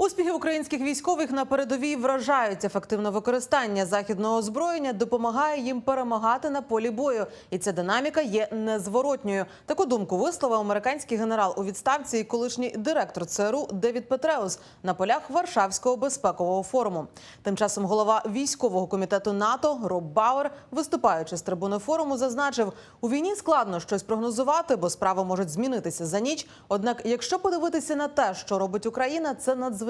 Успіхи українських військових на передовій вражають. Ефективне використання західного озброєння допомагає їм перемагати на полі бою, і ця динаміка є незворотньою. Таку думку висловив американський генерал у відставці і колишній директор ЦРУ Девід Петреус на полях Варшавського безпекового форуму. Тим часом голова військового комітету НАТО Роб Бауер, виступаючи з трибуни форуму, зазначив, у війні складно щось прогнозувати, бо справи можуть змінитися за ніч. Однак, якщо подивитися на те, що робить Україна, це надзвичайно.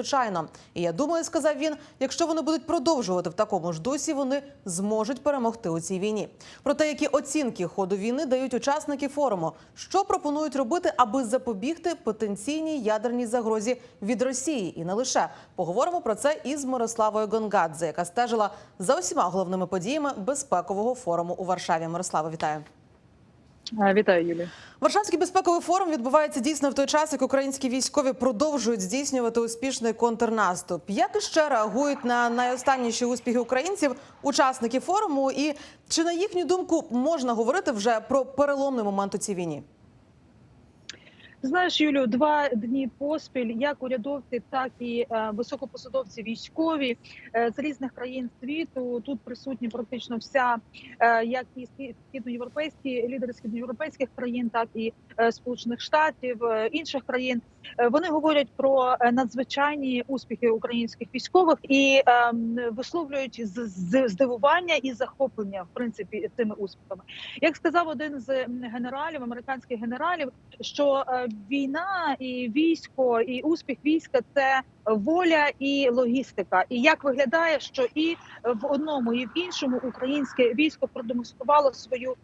І я думаю, сказав він, якщо вони будуть продовжувати в такому ж дусі, вони зможуть перемогти у цій війні. Про те, які оцінки ходу війни дають учасники форуму, що пропонують робити, аби запобігти потенційній ядерній загрозі від Росії, і не лише поговоримо про це із Мирославою Гонгадзе, яка стежила за усіма головними подіями безпекового форуму у Варшаві. Мирослава, вітаю. Вітаю, Юлія. Варшавський безпековий форум відбувається дійсно в той час, як українські військові продовжують здійснювати успішний контрнаступ. Як іще реагують на найостанніші успіхи українців, учасники форуму, і чи на їхню думку можна говорити вже про переломний момент у цій війні? Знаєш, Юлю, два дні поспіль, як урядовці, так і е, високопосадовці військові е, з різних країн світу. Тут присутні практично вся, е, як і східноєвропейські лідери східноєвропейських країн, так і сполучених штатів інших країн. Е, Вони говорять про е, надзвичайні успіхи українських військових і е, висловлюють здивування і захоплення в принципі цими успіхами. Як сказав один з генералів, американських генералів, що е, війна і військо, і успіх війська це воля і логістика. І як виглядає, що і в одному, і в іншому українське військо продемонструвало свою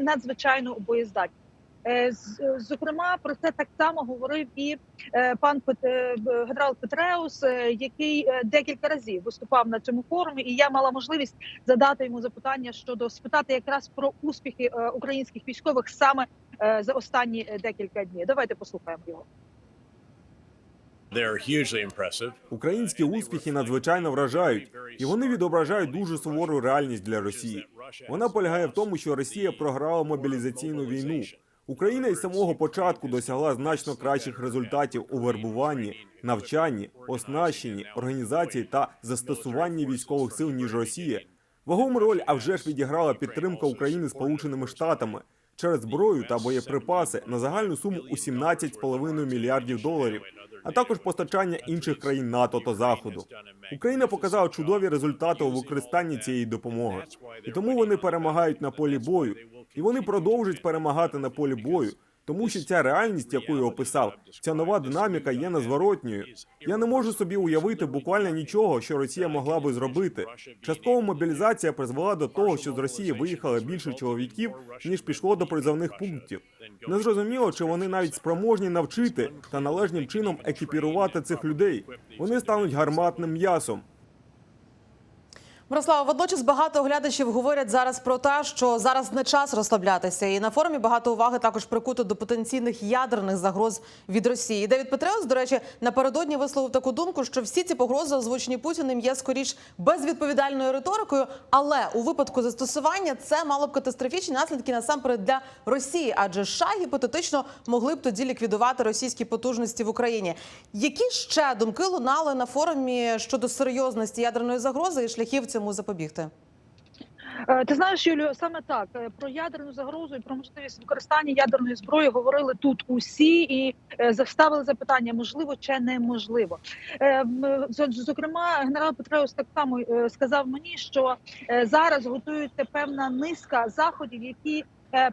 надзвичайну боєздатність. Е, Зокрема, про це так само говорив і е, пан Пет- е, генерал Петреус, який декілька разів виступав на цьому форумі, і я мала можливість задати йому запитання щодо спитати якраз про успіхи українських військових саме за останні декілька днів. Давайте послухаємо його. Українські успіхи надзвичайно вражають, і вони відображають дуже сувору реальність для Росії. Вона полягає в тому, що Росія програла мобілізаційну війну. Україна із самого початку досягла значно кращих результатів у вербуванні, навчанні, оснащенні, організації та застосуванні військових сил ніж Росія. Вагому роль а вже ж відіграла підтримка України Сполученими Штатами через зброю та боєприпаси на загальну суму у 17,5 мільярдів доларів, а також постачання інших країн НАТО та Заходу. Україна показала чудові результати у використанні цієї допомоги, і тому вони перемагають на полі бою, і вони продовжують перемагати на полі бою. Тому що ця реальність, яку я описав, ця нова динаміка є незворотньою. Я не можу собі уявити буквально нічого, що Росія могла би зробити. Часткова мобілізація призвела до того, що з Росії виїхало більше чоловіків, ніж пішло до призовних пунктів. Незрозуміло, чи вони навіть спроможні навчити та належним чином екіпірувати цих людей. Вони стануть гарматним м'ясом. Мирослава, водночас багато оглядачів говорять зараз про те, що зараз не час розслаблятися, і на форумі багато уваги також прикуто до потенційних ядерних загроз від Росії. Девід Петреус, до речі, напередодні висловив таку думку, що всі ці погрози, озвучені Путіним, є скоріш безвідповідальною риторикою. Але у випадку застосування це мало б катастрофічні наслідки насамперед для Росії, адже США гіпотетично могли б тоді ліквідувати російські потужності в Україні. Які ще думки лунали на форумі щодо серйозності ядерної загрози і шляхів цьому запобігти? Е, Ти знаєш, Юлію, саме так е, про ядерну загрозу і про можливість використання ядерної зброї говорили тут усі і е, заставили запитання: можливо чи неможливо. Зокрема, генерал Петреус так само сказав мені, що зараз готується певна низка заходів, які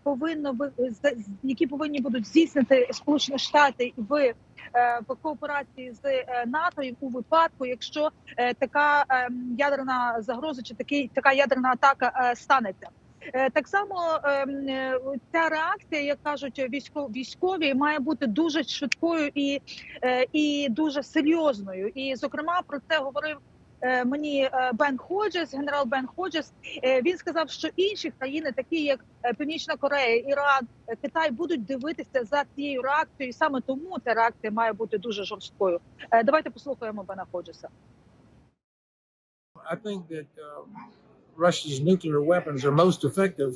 повинно ви- з- з- які повинні будуть здійснити Сполучені Штати в. е, В кооперації з е, НАТО у випадку, якщо е, така ем, ядерна загроза чи такий така ядерна атака е, станеться. Е, Так само ем, е, ця реакція, як кажуть військові, має бути дуже швидкою і, е, і дуже серйозною. І зокрема про це говорив. Е, Мені е, Бен Ходжес, генерал Бен Ходжес, е, він сказав, що інші країни, такі як Північна Корея, Іран, Китай, будуть дивитися за цією реакцією. І саме тому ця реакція має бути дуже жорсткою. Давайте послухаємо Бена Ходжеса. I think um, Russia's nuclear weapons are most effective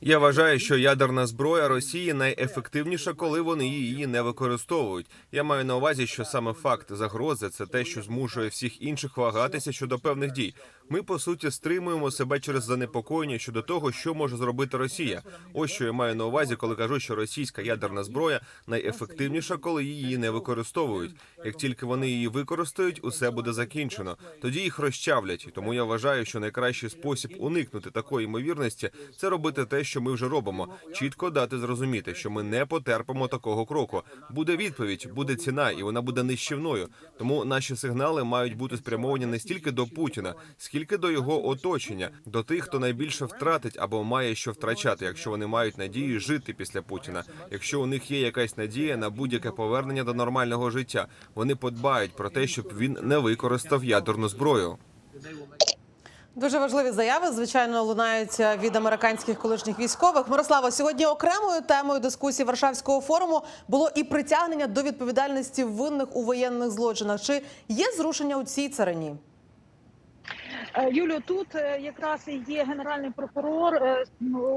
Я вважаю, що ядерна зброя Росії найефективніша, коли вони її не використовують. Я маю на увазі, що саме факт загрози це те, що змушує всіх інших вагатися щодо певних дій. Ми по суті стримуємо себе через занепокоєння щодо того, що може зробити Росія. Ось що я маю на увазі, коли кажу, що російська ядерна зброя найефективніша, коли її не використовують. Як тільки вони її використають, усе буде закінчено. Тоді їх розчавлять. Тому я вважаю, що найкращий спосіб уникнути такої ймовірності це робити те, що ми вже робимо. Чітко дати зрозуміти, що ми не потерпимо такого кроку. Буде відповідь, буде ціна, і вона буде нищівною. Тому наші сигнали мають бути спрямовані не стільки до Путіна, скільки до його оточення, до тих, хто найбільше втратить або має що втрачати, якщо вони мають надію жити після Путіна. Якщо у них є якась надія на будь-яке повернення до нормального життя, вони подбають про те, щоб він не використав ядерну зброю. Дуже важливі заяви, звичайно, лунають від американських колишніх військових. Мирослава, сьогодні окремою темою дискусії Варшавського форуму було і притягнення до відповідальності винних у воєнних злочинах. Чи є зрушення у цій царині? Е, Юлію, тут е, якраз і є генеральний прокурор е,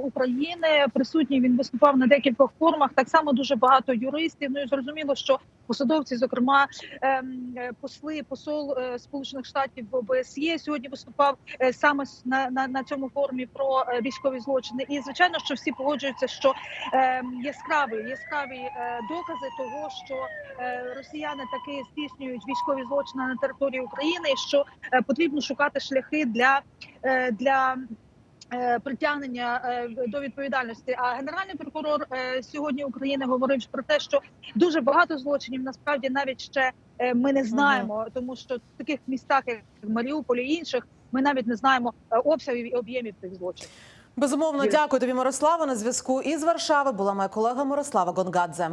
України. Присутній він виступав на декількох форумах. Так само дуже багато юристів. Ну і зрозуміло, що посадовці, зокрема ем, е, посли, посол е, Сполучених Штатів в ОБСЄ, сьогодні виступав е, саме на, на, на цьому форумі про військові злочини. І звичайно, що всі погоджуються, що ем, яскраві яскраві докази того, що росіяни таки здійснюють військові злочини на території України, і що потрібно шукати шляхи для, для притягнення е, до відповідальності. А генеральний прокурор е, сьогодні України говорив про те, що дуже багато злочинів насправді навіть ще е, ми не знаємо, тому що в таких містах, як Маріуполі і інших, ми навіть не знаємо е, обсягів і об'ємів цих злочинів. Безумовно, дякую тобі, Мирослава. На зв'язку із Варшави була моя колега Мирослава Гонгадзе.